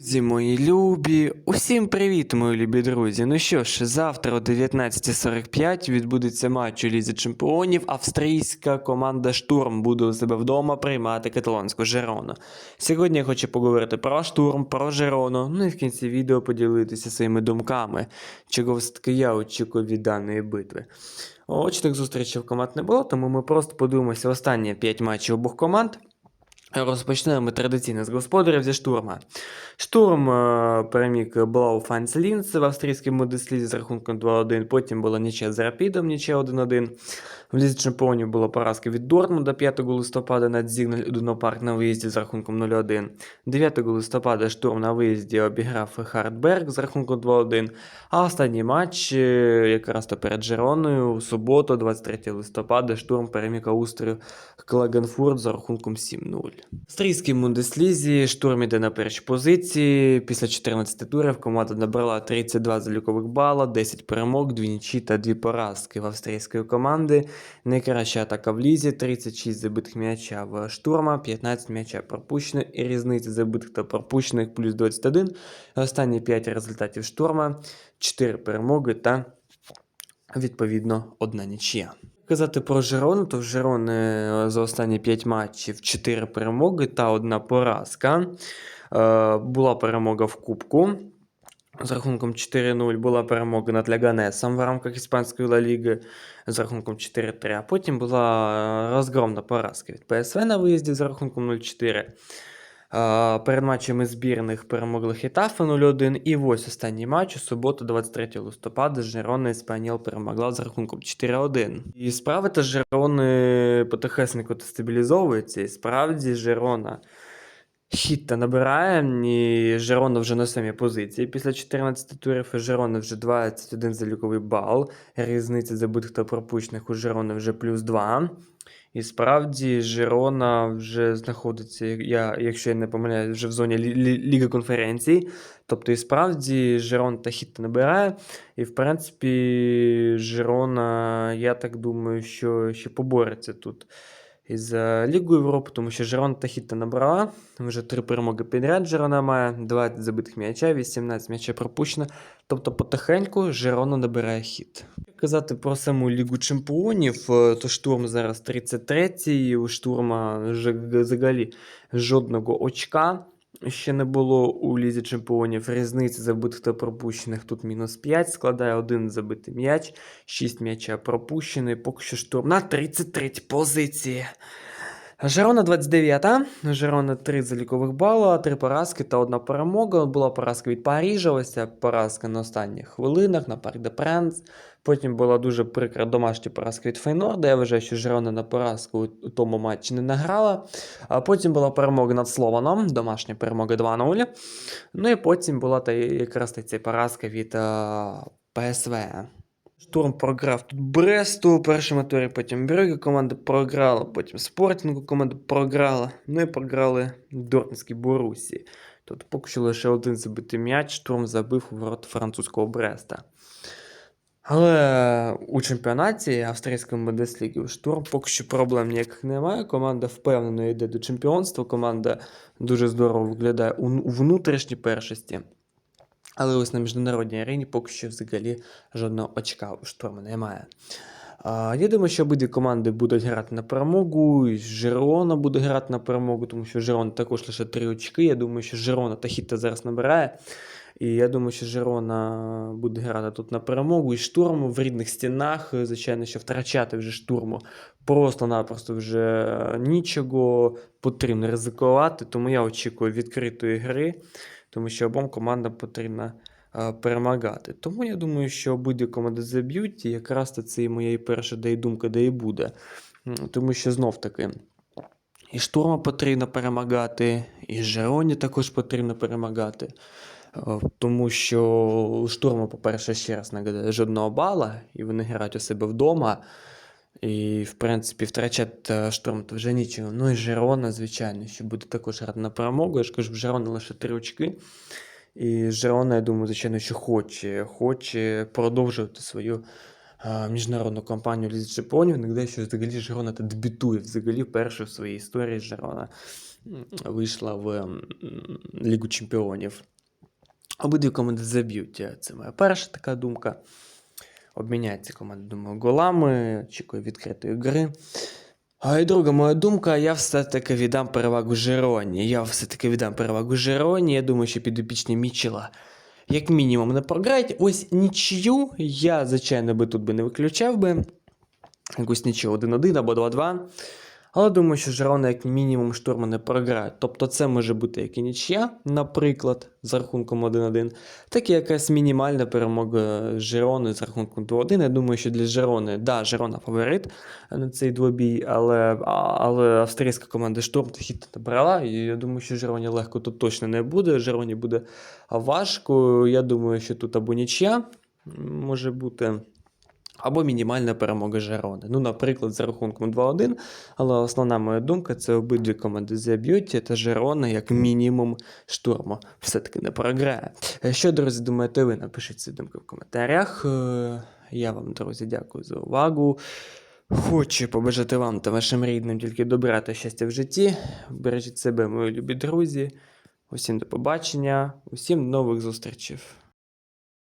Друзі мої любі, усім привіт, мої любі друзі. Ну що ж, завтра о 19.45 відбудеться матч у Лізі Чемпіонів. Австрійська команда Штурм буде у себе вдома приймати каталонську Жерону. Сьогодні я хочу поговорити про штурм, про Жерону, ну і в кінці відео поділитися своїми думками, чого все-таки я очікую від даної битви. Очних зустрічей в команд не було, тому ми просто подивимося останні 5 матчів обох команд. Розпочнемо традиційно з господарів зі штурма. Штурм е, переміг Блау Файнцелінс в австрійській Бундеслізі з рахунком 2-1. Потім була нічия з Рапідом, нічия 1-1. В Лізі чемпіонів була поразка від Дортмунда 5 листопада над Зігналь Удунопарк на виїзді з рахунком 0-1. 9 листопада штурм на виїзді обіграв Хартберг з рахунком 2-1. А останній матч, е, якраз то перед Жероною, у суботу, 23 листопада, штурм переміг Аустрію Клагенфурт за рахунком 7-0. В австрійській Бундеслізі штурм іде на першій позиції. Після 14 турів команда набрала 32 залікових бала, 10 перемог, 2 нічі та 2 поразки в австрійської команди. Найкраща атака в лізі, 36 забитих м'яча в штурма, 15 м'яча пропущено і різниця забитих та пропущених плюс 21. Останні 5 результатів штурма, 4 перемоги та відповідно одна нічия. Казати про Жерону, то в е, за останні 5 матчів 4 перемоги та одна поразка. Е, була перемога в Кубку. З рахунком 4-0 була перемога над Ляганесом в рамках Іспанської Ла Ліги з рахунком 4-3. А потім була е, розгромна поразка від ПСВ на виїзді з рахунком 0-4. Перед матчами збірних перемогли Хетафе 0-1. І ось останній матч у суботу, 23 листопада, Жерона Іспаніл перемогла з рахунком 4-1. І справи та Жерони потихесенько стабілізовуються. І справді Жерона хіта набирає. І Жерона вже на самій позиції. Після 14 турів у Жерони вже 21 заліковий бал. Різниця забитих та пропущених у Жерони вже плюс 2. І справді Жирона вже знаходиться, я, якщо я не помиляюсь, вже в зоні лі- лі- Ліги конференцій. Тобто, і справді Жирон та хіт набирає. І, в принципі, Жирона, я так думаю, що ще побореться тут із е, Лігу Європи, тому що Жирон та хіт набрала. Вже три перемоги підряд Жирона має, 20 забитих м'яча, 18 м'яча пропущено. Тобто потихеньку Жирона набирає хід. Казати про саму Лігу Чемпіонів, е, то штурм зараз 33-й, у штурма взагалі жодного очка ще не було у Лізі Чемпіонів. Різниця забитих та пропущених тут мінус 5, складає один забитий м'яч, 6 м'яча пропущений, поки що штурм на 33 позиції. Жерона 29-та. Жерона 3 залікових бала, 3 поразки та одна перемога. Була поразка від Парижа, ось ця поразка на останніх хвилинах на Парк де Пренс. Потім була дуже прикра домашня поразка від Фейнорда. Я вважаю, що Жерона на поразку у тому матчі не награла. А потім була перемога над Слованом, домашня перемога 2-0. Ну і потім була та якраз та ця поразка від е, ПСВ. Штурм програв тут Бресту у першому турі, потім Брюге команда програла, потім Спортінгу команда програла, ну і програли Дортмундській Борусі. Тут поки що лише один забитий м'яч, штурм забив у ворот французького Бреста. Але у чемпіонаті австрійської Бундесліги штурм поки що проблем ніяких немає. Команда впевнено йде до чемпіонства. Команда дуже здорово виглядає у внутрішній першості. Але ось на міжнародній арені поки що взагалі жодного очка у штурму немає. Я думаю, що обидві команди будуть грати на перемогу. і Жирона буде грати на перемогу, тому що Жирона також лише три очки. Я думаю, що Жирона та Хіта зараз набирає. І я думаю, що Жирона буде грати тут на перемогу. І штурму в рідних стінах, звичайно, що втрачати вже штурму просто-напросто вже нічого потрібно ризикувати. Тому я очікую відкритої гри, тому що обом командам потрібно е, перемагати. Тому я думаю, що обидві команди заб'ють, і якраз це і моя перша де і думка, де і буде. Тому що знов таки. І штурма потрібно перемагати, і Жероні також потрібно перемагати. Е, Тому що у штурму, по-перше, ще раз нагадаю, жодного бала, і вони грають у себе вдома. І, в принципі, втрачати е, штурм то вже нічого. Ну і Жерона, звичайно, що буде також грати на перемогу. Я ж кажу, в Жерона лише три очки. І Жерона, я думаю, звичайно, що хоче, хоче продовжувати свою е, міжнародну кампанію Лізі Чемпіонів. Нагадаю, що взагалі Жерона та дебютує взагалі вперше в своїй історії Жерона вийшла в Лігу Чемпіонів. Обидві команди заб'ють. Це моя перша така думка. Обміняється команда, думаю, голами, очікую відкритої гри. А і друга моя думка, я все-таки віддам перевагу Жероні. Я все-таки віддам перевагу Жероні. Я думаю, що підопічні Мічела як мінімум не програють. Ось нічию я, звичайно, би тут би не виключав би. Якусь нічию 1-1 або 2-2. Але думаю, що Жерона як мінімум штурму не програє. Тобто це може бути як і нічия, наприклад, з рахунком 1-1, так і якась мінімальна перемога Жерони з рахунком 2-1. Я думаю, що для Жерони, да, Жерона фаворит на цей двобій, але, але австрійська команда штурм хід не брала. І я думаю, що Жероні легко тут точно не буде. Жероні буде важко. Я думаю, що тут або нічия може бути. Або мінімальна перемога Жерони. Ну, наприклад, за рахунком 2-1. Але основна моя думка це обидві команди заб'ють, та Жерона, як мінімум, штурму все-таки не програє. Е, Що, друзі, думаєте ви? Напишіть ці думки в коментарях. Е, Я вам, друзі, дякую за увагу. Хочу побажати вам та вашим рідним тільки добра та щастя в житті. Бережіть себе, мої любі друзі. Усім до побачення, усім нових зустрічей.